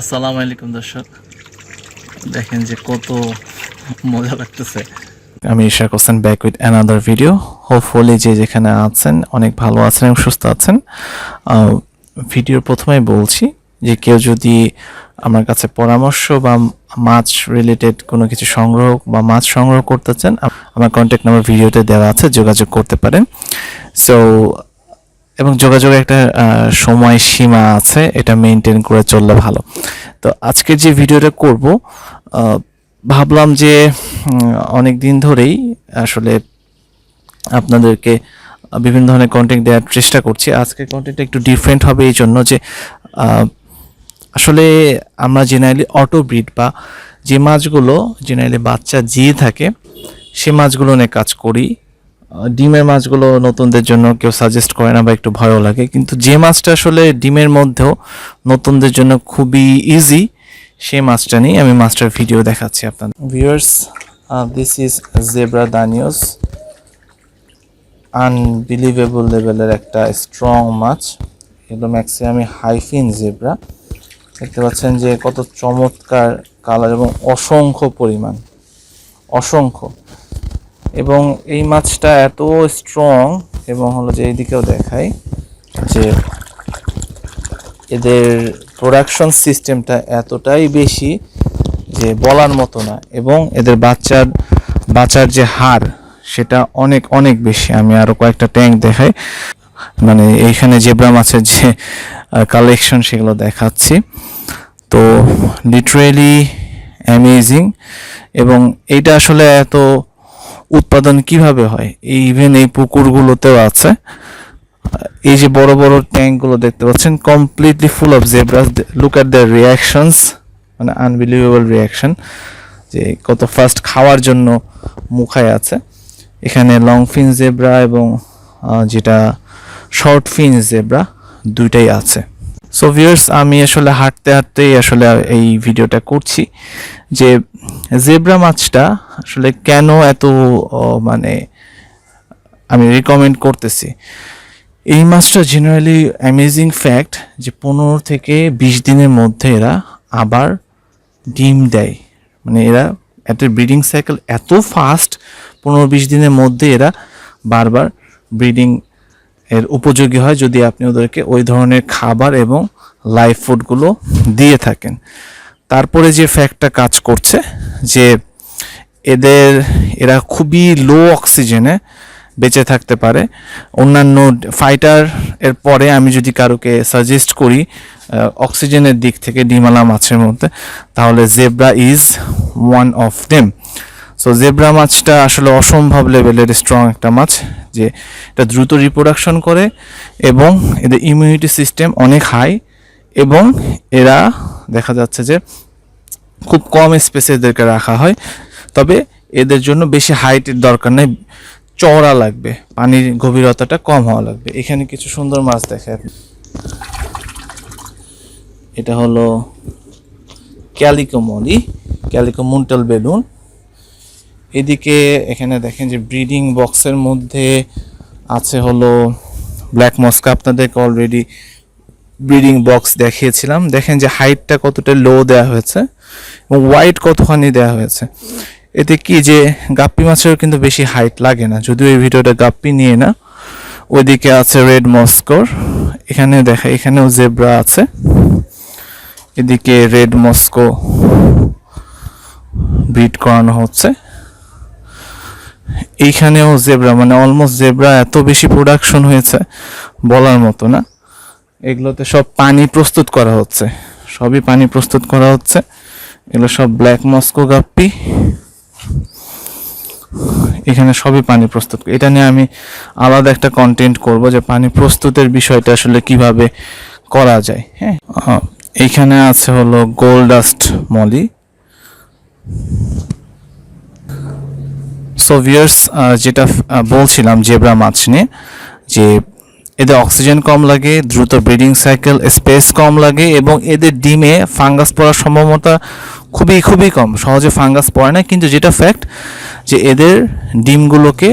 আসসালামু আলাইকুম দর্শক। দেখেন যে কত মজা লাগতেছে। আমি Ishak Hossain back with another video hopefully যে যেখানে আছেন অনেক ভালো আছেন এবং সুস্থ আছেন। ভিডিওর প্রথমেই বলছি যে কেউ যদি আমার কাছে পরামর্শ বা মাছ রিলেটেড কোনো কিছু সংগ্রহ বা মাছ সংগ্রহ করতে চান আমার কন্ট্যাক্ট নাম্বার ভিডিওতে দেওয়া আছে, যোগাযোগ করতে পারেন। সো এবং যোগাযোগের একটা সময় সীমা আছে, এটা মেনটেন করে চললে ভালো। তো আজকে যে ভিডিওটা করব ভাবলাম যে অনেক দিন ধরেই আসলে আপনাদেরকে বিভিন্ন ধরনের কন্টেন্ট দেওয়ার চেষ্টা করছি। আজকের কন্টেন্টটা একটু ডিফারেন্ট হবে এই জন্য যে আসলে আমরা জেনারেলি অটো ব্রিড বা যে মাছগুলো জেনারেলি বাচ্চা জিয়ে থাকে, সে মাছগুলো নিয়ে কাজ করি। ডিমের মাছগুলো নতুনদের জন্য কেউ সাজেস্ট করে না বা একটু ভয়ও লাগে। কিন্তু যে মাছটা আসলে ডিমের মধ্যেও নতুনদের জন্য খুবই ইজি সেই মাছটা নিয়ে আমি মাছটার ভিডিও দেখাচ্ছি আপনাদের। Viewers this is zebra danios unbelievable লেভেলের একটা স্ট্রং মাছ। এগুলো ম্যাক্সিমামই হাইফিন জেব্রা দেখতে পাচ্ছেন যে কত চমৎকার কালার এবং অসংখ্য পরিমাণ। অসংখ্য। এবং এই মাছটা এত স্ট্রং এবং হলো যে এইদিকেও দেখাই যে এদের প্রোডাকশন সিস্টেমটা এতটাই বেশি যে বলার মতো না, এবং এদের বাচ্চার বাচ্চার যে হার সেটা অনেক অনেক বেশি। আমি আরও কয়েকটা ট্যাঙ্ক দেখাই। মানে এইখানে জেব্রা মাছের যে কালেকশন সেগুলো দেখাচ্ছি। তো লিটারেলি অ্যামেজিং এবং এইটা আসলে এত উৎপাদন কীভাবে হয়? এই ইভেন এই পুকুরগুলোতেও আছে। এই যে বড় বড় ট্যাঙ্কগুলো দেখতে পাচ্ছেন completely full of zebras look at the reactions মানে আনবিলিভেবল রিয়াকশন যে কত ফার্স্ট খাওয়ার জন্য মুখায় আছে। এখানে লং ফিন জেব্রা এবং যেটা শর্ট ফিন জেব্রা দুইটাই আছে। সো ভিউয়ার্স আমি আসলে হাঁটতে হাঁটতেই আসলে এই ভিডিওটা করছি। যে জেব্রা মাছটা আসলে কেন এত মানে আমি রিকমেন্ড করতেছি। এই মাছটা জেনারেলি অ্যামেজিং ফ্যাক্ট যে পনেরো থেকে বিশ দিনের মধ্যে এরা আবার ডিম দেয়। মানে এরা এত ব্রিডিং সাইকেল এত ফাস্ট পনেরো বিশ দিনের মধ্যে এরা বারবার ব্রিডিং এর উপযোগী হয় যদি আপনি ওদেরকে ওই ধরনের খাবার এবং লাইফ ফুডগুলো দিয়ে থাকেন। তারপরে যে ফ্যাক্টটা কাজ করছে, যে এদের, এরা খুবই লো অক্সিজেনে বেঁচে থাকতে পারে। অন্যান্য ফাইটার এর পরে আমি যদি কারোকে সাজেস্ট করি অক্সিজেনের দিক থেকে ডিমালা মাছের মধ্যে, তাহলে zebra is one of them so zebra মাছটা আসলে অসম্ভব লেভেলের স্ট্রং একটা মাছ, যে এটা দ্রুত রিপ্রোডাকশন করে এবং এদের ইমিউনিটি সিস্টেম অনেক হাই এবং এরা দেখা যাচ্ছে যে খুব কম স্পেসে এদেরকে রাখা হয়। তবে এদের জন্য বেশি হাইটের দরকার নেই, চওড়া লাগবে, পানির গভীরতাটা কম হওয়া লাগবে। এখানে কিছু সুন্দর মাছ দেখেন এটা হলো ক্যালিকো মলি ক্যালিকো মুন্টাল বেলুন। এদিকে এখানে দেখেন যে ব্রিডিং বক্সের মধ্যে আছে হলো ব্ল্যাক মস্কা, আপনাদেরকে অলরেডি ব্রিডিং বক্স দেখিয়েছিলাম। দেখেন যে হাইটটা কতটা লো দেওয়া হয়েছে এবং হোয়াইট কতখানি দেওয়া হয়েছে। এতে কি যে গাপ্পি মাছেরও কিন্তু বেশি হাইট লাগে না। যদিও এই ভিডিওটা গাপ্পি নিয়ে না, ওইদিকে আছে রেড মস্কোর এখানে দেখা, এখানেও জেব্রা আছে। এদিকে রেড মস্কো ব্রিড করানো হচ্ছে। এইখানেও জেব্রা মানে অলমোস্ট জেব্রা এত বেশি প্রোডাকশন হয়েছে বলার মতো না। এগুলোতে সব পানি প্রস্তুত করা হচ্ছে। সবই পানি প্রস্তুত করা হচ্ছে। এগুলো সব ব্ল্যাক মস্কো গাপ্পি। এখানে সবই পানি প্রস্তুত। এটা নিয়ে আমি আলাদা একটা কন্টেন্ট করব যে পানি প্রস্তুতের বিষয়টা আসলে কীভাবে করা যায় হ্যাঁ? আহ, এইখানে আছে হলো গোল্ডাস্ট মলি সো ভিউয়ার্স যেটা বলছিলাম জেব্রা মাছ নিয়ে যে এদের অক্সিজেন কম লাগে, দ্রুত ব্রিডিং সাইকেল, স্পেস কম লাগে এবং এদের ডিমে ফাঙ্গাস পড়ার সম্ভাবনা খুবই খুবই কম। সহজে ফাঙ্গাস পড়ে না, কিন্তু যেটা ফ্যাক্ট যে এদের ডিমগুলোকে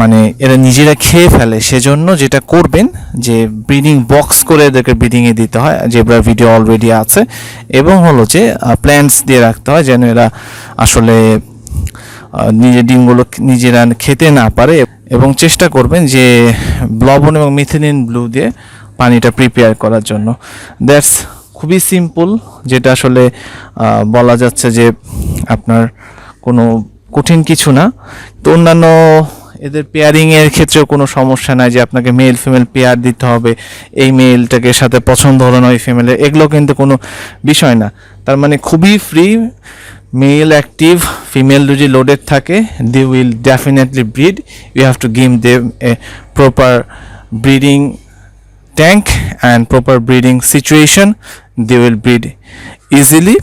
মানে এরা নিজেরা খেয়ে ফেলে, সেজন্য যেটা করবেন যে ব্রিডিং বক্স করে এদেরকে ব্রিডিংয়ে দিতে হয় যেগুলোর ভিডিও অলরেডি আছে, এবং হলো যে প্ল্যান্টস দিয়ে রাখতে হয় যেন এরা আসলে নিজের ডিমগুলো নিজেরা খেতে না পারে। এবং চেষ্টা করবেন যে লবণ এবং মিথিলিন ব্লু দিয়ে পানিটা প্রিপেয়ার করার জন্য। দ্যাটস খুবই সিম্পল যেটা আসলে বলা যাচ্ছে যে আপনার কোনো কঠিন কিছু না। তো অন্যান্য এদের পেয়ারিংয়ের ক্ষেত্রেও কোনো সমস্যা নাই যে আপনাকে মেল ফিমেল পেয়ার দিতে হবে। এই মেলটাকে সাথে পছন্দ হলো না ওই ফিমেলের এগুলো কিন্তু কোনো বিষয় না। তার মানে খুবই ফ্রি মেল অ্যাক্টিভ ফিমেল যদি লোডেড থাকে they will definitely breed you have to give them a proper breeding tank and proper breeding situation they will breed easily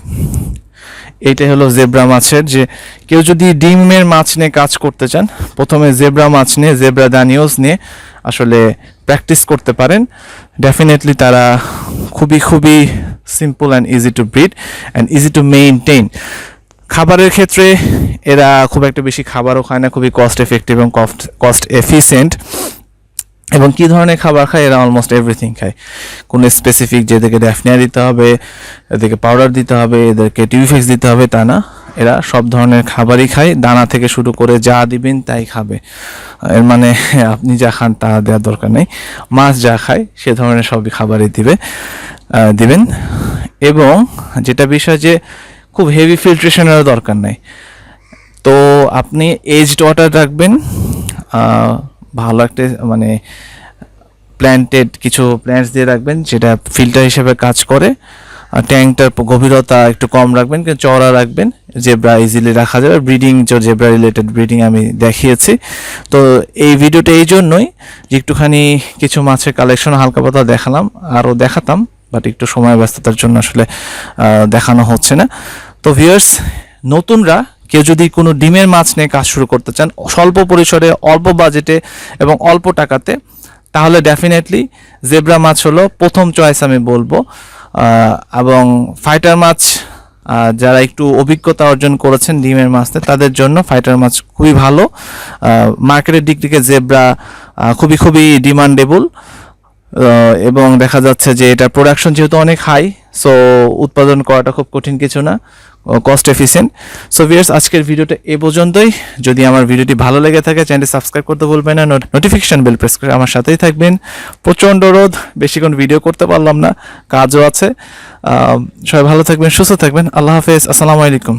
এটা হলো জেব্রা মাছের যে কেউ যদি ডিমের মাছ নিয়ে কাজ করতে চান, প্রথমে জেব্রা মাছ নিয়ে জেব্রা দানিওস নিয়ে আসলে প্র্যাকটিস করতে পারেন। ডেফিনেটলি তারা খুবই খুবই simple and easy to breed and easy to maintain খাবারের ক্ষেত্রে এরা খুব একটা বেশি খাবারও খায় না, খুবই কস্ট এফেক্টিভ এবং কস্ট কস্ট এফিসিয়েন্ট এবং কি ধরনের খাবার খায়? এরা অলমোস্ট এভরিথিং খায়। কোনো স্পেসিফিক যে এদেরকে ড্যাফনিয়া দিতে হবে, এদেরকে পাউডার দিতে হবে, এদেরকে টিউফেক্স দিতে হবে, তা না। এরা সব ধরনের খাবারই খায়। দানা থেকে শুরু করে যা দিবেন তাই খাবে। এর মানে আপনি যা খান তা দেওয়ার দরকার নেই। মাছ যা খায়, সে ধরনের সবই খাবারই দিবে দিবেন। এবং যেটা বিষয় যে খুব হেভি ফিল্ট্রেশনেরও দরকার নেই। তো আপনি এজড ওয়াটার রাখবেন ভালো একটা মানে প্ল্যান্টেড কিছু প্ল্যান্টস দিয়ে রাখবেন, যেটা ফিল্টার হিসেবে কাজ করে। আর ট্যাঙ্কটার গভীরতা একটু কম রাখবেন, কিন্তু চওড়া রাখবেন জেব্রা ইজিলি রাখা যাবে। ব্রিডিং জেব্রা রিলেটেড ব্রিডিং আমি দেখিয়েছি। তো এই ভিডিওটা এই জন্যই যে একটুখানি কিছু মাছের কালেকশন হালকা পাতলা দেখালাম, আরও দেখাতাম বাট একটু সময় ব্যস্ততার জন্য আসলে দেখানো হচ্ছে না। তো ভিউয়ার্স নতুনরা কেউ যদি কোনো ডিমের মাছ নিয়ে কাজ শুরু করতে চান, স্বল্প পরিসরে, অল্প বাজেটে এবং অল্প টাকাতে, তাহলে ডেফিনেটলি জেব্রা মাছ হলো প্রথম চয়েস আমি বলব। এবং ফাইটার মাছ যারা একটু অভিজ্ঞতা অর্জন করেছেন ডিমের মাছতে, তাদের জন্য ফাইটার মাছ খুবই ভালো। মার্কেটের দিক থেকে জেব্রা খুবই খুবই ডিমান্ডেবল এবং দেখা যাচ্ছে যে এটা প্রোডাকশন যেহেতু অনেক হাই সো উৎপাদন করাটা খুব কঠিন কিছু না কস্ট এফিসিয়েন্ট সো ভিয়ার্স আজকের ভিডিওটা এ পর্যন্তই। যদি আমার ভিডিওটি ভালো লেগে থাকে চ্যানেলটি সাবস্ক্রাইব করতে ভুলবেন না নোটিফিকেশান বেল প্রেস করে আমার সাথেই থাকবেন। প্রচণ্ড রোধ বেশিক্ষণ ভিডিও করতে পারলাম না, কাজও আছে। সবাই ভালো থাকবেন, সুস্থ থাকবেন। আল্লাহ হাফেজ, আসসালামু আলাইকুম।